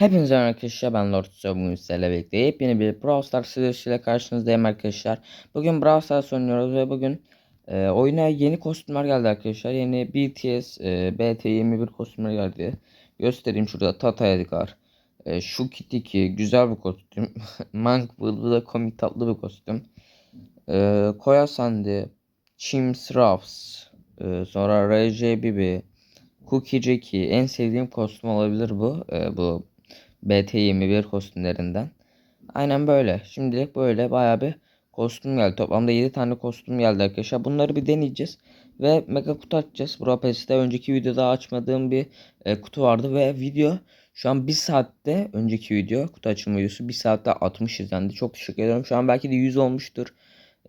Hepinize merhaba arkadaşlar ben Lord bugün sizlerle birlikte yepyeni bir Brawl Stars serisiyle karşınızdayım arkadaşlar. Bugün Brawl Stars oynuyoruz ve bugün e, oyuna yeni kostümler geldi arkadaşlar. Yeni BTS e, BT21 kostümler geldi. Göstereyim şurada Tata Edgar. E, şu Kitty güzel bir kostüm. Mank bu da komik tatlı bir kostüm. E, Koya Sandy, Chims Ruffs, e, sonra RJBB, Cookie Jackie en sevdiğim kostüm olabilir bu. E, bu BT21 kostümlerinden. Aynen böyle. Şimdilik böyle baya bir kostüm geldi. Toplamda 7 tane kostüm geldi arkadaşlar. Bunları bir deneyeceğiz. Ve mega kutu açacağız. Budapest'te önceki videoda açmadığım bir e, kutu vardı. Ve video şu an 1 saatte önceki video kutu açılma videosu 1 saatte 60 izlendi. Çok teşekkür ederim. Şu an belki de 100 olmuştur.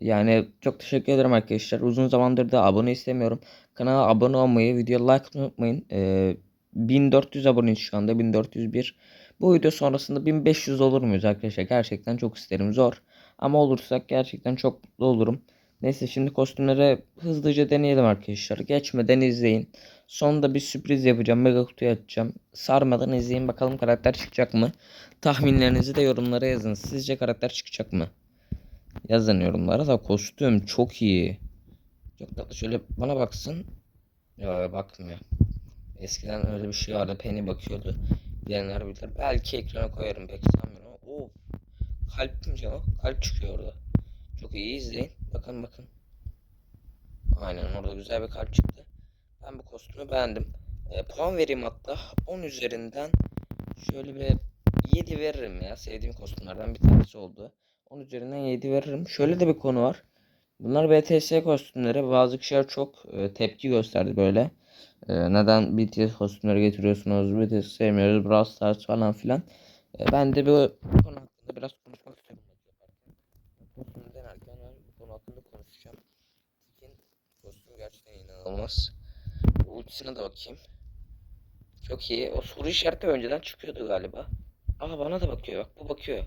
Yani çok teşekkür ederim arkadaşlar. Uzun zamandır da abone istemiyorum. Kanala abone olmayı, video like unutmayın. E, 1400 aboneyiz şu anda. 1401. Bu video sonrasında 1500 olur muyuz arkadaşlar? Gerçekten çok isterim. Zor. Ama olursak gerçekten çok mutlu olurum. Neyse şimdi kostümleri hızlıca deneyelim arkadaşlar. Geçmeden izleyin. Sonunda bir sürpriz yapacağım. Mega kutuyu açacağım. Sarmadan izleyin bakalım karakter çıkacak mı? Tahminlerinizi de yorumlara yazın. Sizce karakter çıkacak mı? Yazın yorumlara da kostüm çok iyi. Çok tatlı. Şöyle bana baksın. Ya bakmıyor. Eskiden öyle bir şey vardı. Penny bakıyordu. Diyenler bilir. Belki ekrana koyarım pek sanmıyorum. Oo. Kalp mi cevap? Kalp çıkıyor orada. Çok iyi izleyin. Bakın bakın. Aynen orada güzel bir kalp çıktı. Ben bu kostümü beğendim. E, puan vereyim hatta. 10 üzerinden şöyle bir 7 veririm ya. Sevdiğim kostümlerden bir tanesi oldu. 10 üzerinden 7 veririm. Şöyle de bir konu var. Bunlar BTS kostümleri. Bazı kişiler çok e, tepki gösterdi böyle. E, neden BTS kostümleri getiriyorsunuz? BTS sevmiyoruz. Brawl Stars falan filan. E, ben de bu konu hakkında biraz konuşmak istiyorum. Kostüm denerken ben bu konu hakkında konuşacağım. Tikin kostüm gerçekten inanılmaz. Ultisine de bakayım. Çok iyi. O soru işareti önceden çıkıyordu galiba. Aa bana da bakıyor. Bak bu bakıyor.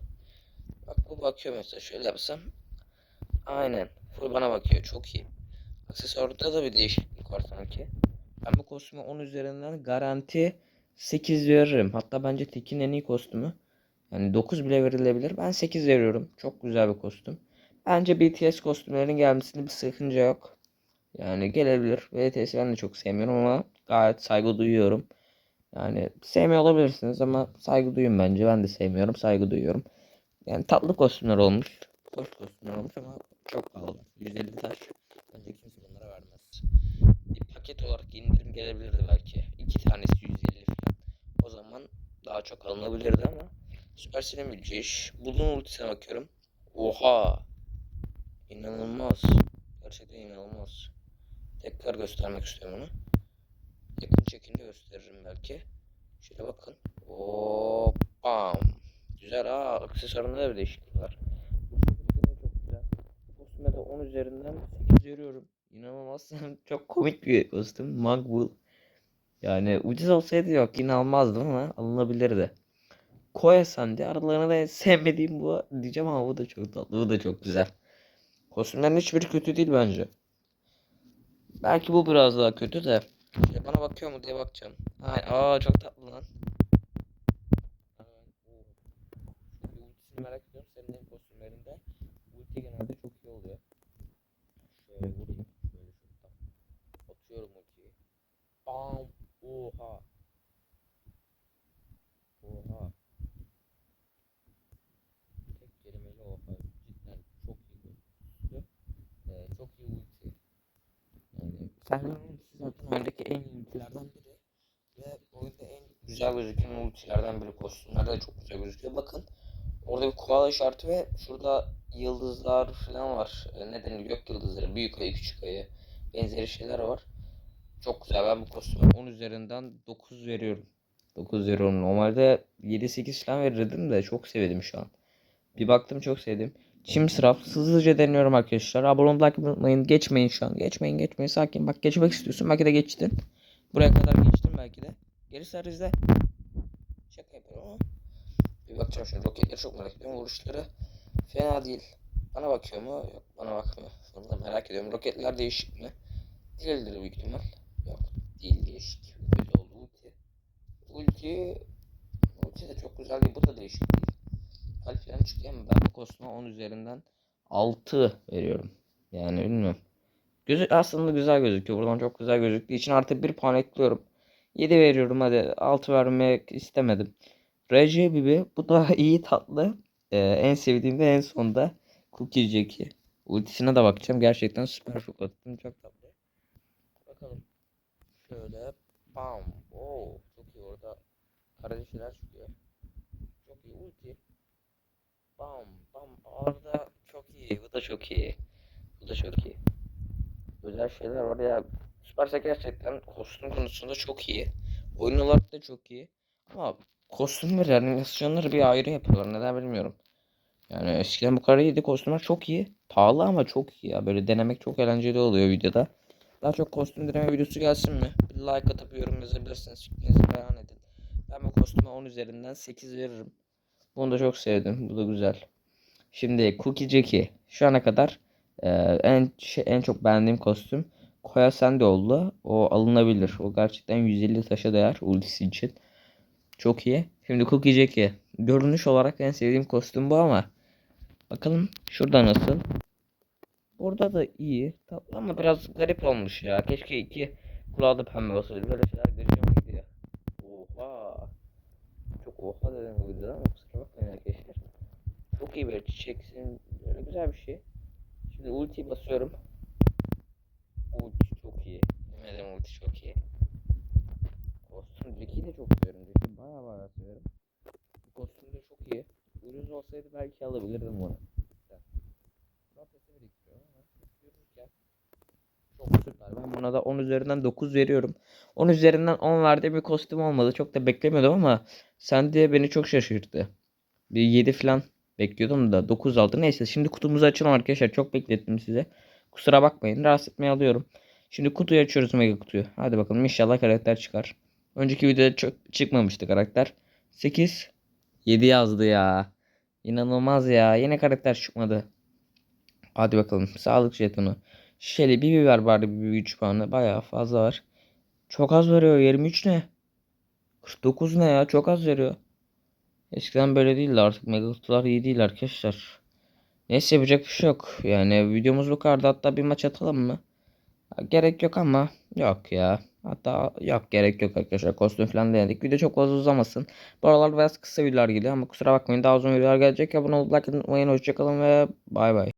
Bak bu bakıyor mesela. Şöyle yapsam. Aynen. Full bana bakıyor. Çok iyi. Aksesuarda da bir değişiklik var sanki. Ben bu kostüme 10 üzerinden garanti 8 veririm. Hatta bence Tekin en iyi kostümü. Yani 9 bile verilebilir. Ben 8 veriyorum. Çok güzel bir kostüm. Bence BTS kostümlerinin gelmesinde bir sıkıntı yok. Yani gelebilir. BTS'i ben de çok sevmiyorum ama gayet saygı duyuyorum. Yani sevmiyor olabilirsiniz ama saygı duyun bence. Ben de sevmiyorum. Saygı duyuyorum. Yani tatlı kostümler olmuş. Hoş kostümler olmuş ama çok pahalı. 150 taş. Bence kimse bunlara vermez. Bir paket olarak indirim gelebilirdi belki. İki tanesi 150 falan. O zaman daha çok alınabilirdi ama Supercell'in bileceği iş. Bulun ultisine bakıyorum. Oha! İnanılmaz. Gerçekten inanılmaz. Tekrar göstermek istiyorum onu. Yakın çekimde gösteririm belki. Şöyle bakın. Oo, bam. Güzel ha. Aksesuarında da bir değişiklik var. Bu çok güzel. Kostüme de 10 üzerinden 8 veriyorum. İnanılmaz. çok komik bir kostüm. Mugbull. Yani ucuz olsaydı yok yine almazdım ama alınabilirdi. Koya Sandy aralarında en sevmediğim bu diyeceğim ama bu da çok tatlı. Bu da çok güzel. Kostümlerin hiçbiri kötü değil bence. Belki bu biraz daha kötü de. Şöyle bana bakıyor mu diye bakacağım. Ay, aa çok tatlı lan. Ultisini merak ediyorum. Senin en kostümlerinde ulti genelde çok iyi oluyor. Şöyle vurayım. Şöyle şuradan. Atıyorum ultiyi. Bam. Oha. Oha. Tek kelimeyle oha. Cidden çok iyi ultisi. Ee, çok iyi ulti. Yani ultisi zaten oyundaki en iyi ultilerden biri. Ve oyunda en güzel gözüken ultilerden biri. Kostümler de çok güzel gözüküyor. Bakın orada bir koala işareti ve şurada yıldızlar falan var. E, ne denir? Gök yıldızları. Büyük ayı, küçük ayı. Benzeri şeyler var. Çok güzel. Ben bu kostüme 10 üzerinden 9 veriyorum. 9 veriyorum. Normalde 7-8 falan verirdim de çok sevdim şu an. Bir baktım çok sevdim. Çim sıraf hızlıca deniyorum arkadaşlar. Abone olmayı like unutmayın. Geçmeyin şu an. Geçmeyin geçmeyin. Sakin. Bak geçmek istiyorsun. Belki de geçtin. Buraya kadar geçtin belki de. Gerisi arizde. Şaka yapıyorum. Bir bakacağım şimdi. Roketleri çok merak ediyorum. Vuruşları fena değil. Bana bakıyor mu? Yok bana bakmıyor. Da merak ediyorum. Roketler değişik mi? Değildir büyük ihtimal. Yok değil değişik. Böyle oldu ulti. Ulti. Ulti de çok güzel değil. Bu da değişik değil. Kalp falan çıkıyor ama ben bu kostüme 10 üzerinden 6 veriyorum. Yani bilmiyorum. Gözü aslında güzel gözüküyor. Buradan çok güzel gözüktüğü için artı 1 puan ekliyorum. 7 veriyorum hadi 6 vermek istemedim. RC Bibi bu da iyi tatlı. Ee, en sevdiğim de en sonda Cookie Jackie. Ultisine de bakacağım. Gerçekten süper çok attım. Çok tatlı. Bakalım. Şöyle bam. Oo, çok iyi orada. Kardeşler çıkıyor. Çok iyi ulti. Bam bam. Orada çok iyi. Bu da çok iyi. Bu da çok iyi. Güzel şeyler var ya. Süperse gerçekten kostüm konusunda çok iyi. Oyun olarak da çok iyi. Ama kostüm ve animasyonları bir ayrı yapıyorlar. Neden bilmiyorum. Yani eskiden bu kadar iyiydi. Kostümler çok iyi. Pahalı ama çok iyi ya. Böyle denemek çok eğlenceli oluyor videoda. Daha çok kostüm deneme videosu gelsin mi? Bir like atıp yorum yazabilirsiniz. Fikrinizi beyan edin. Ben bu kostüme 10 üzerinden 8 veririm. Bunu da çok sevdim. Bu da güzel. Şimdi Cookie Jackie. Şu ana kadar e, en şey, en çok beğendiğim kostüm Koya Sendeoğlu. O alınabilir. O gerçekten 150 taşa değer ultisi için. Çok iyi. Şimdi Cookie Jackie. Görünüş olarak en sevdiğim kostüm bu ama bakalım şurada nasıl. Burada da iyi. Tatlı ama biraz garip olmuş ya. Keşke iki kulağı da pembe olsaydı. Böyle şeyler gözüme gidiyor. Oha. Çok oha dedim bu videoda ama kusura bakmayın arkadaşlar. Çok iyi böyle çiçeksin. Böyle güzel bir şey. Şimdi ulti basıyorum. Ulti çok iyi. Yemin ederim ulti çok iyi. Jackie'yi de çok seviyorum. Jackie'yi baya baya seviyorum. Bu kostüm de çok iyi. Ucuz olsaydı belki alabilirdim bunu. Notası biriktiriyor ama çok süper. Ben buna da 10 üzerinden 9 veriyorum. 10 üzerinden 10 verdiğim bir kostüm olmadı. Çok da beklemiyordum ama sen diye beni çok şaşırttı. Bir 7 falan bekliyordum da 9 aldı. Neyse şimdi kutumuzu açalım arkadaşlar. Çok beklettim size. Kusura bakmayın. Rahatsız etmeyi alıyorum. Şimdi kutuyu açıyoruz mega kutuyu. Hadi bakalım inşallah karakter çıkar. Önceki videoda çok çıkmamıştı karakter. 8 7 yazdı ya. İnanılmaz ya. Yine karakter çıkmadı. Hadi bakalım. Sağlık jetonu. Şişeli bir biber bari bir 3 puanı. Bayağı fazla var. Çok az veriyor. 23 ne? 49 ne ya? Çok az veriyor. Eskiden böyle değildi artık. Mega kutular iyi değil arkadaşlar. Neyse yapacak bir şey yok. Yani videomuz bu kadar. Hatta bir maç atalım mı? Gerek yok ama. Yok ya. Hatta yok gerek yok arkadaşlar. Kostüm falan denedik. Video çok fazla uzamasın. Bu aralar biraz kısa videolar geliyor ama kusura bakmayın. Daha uzun videolar gelecek. Abone atmayı unutmayın. Hoşçakalın ve bay bay.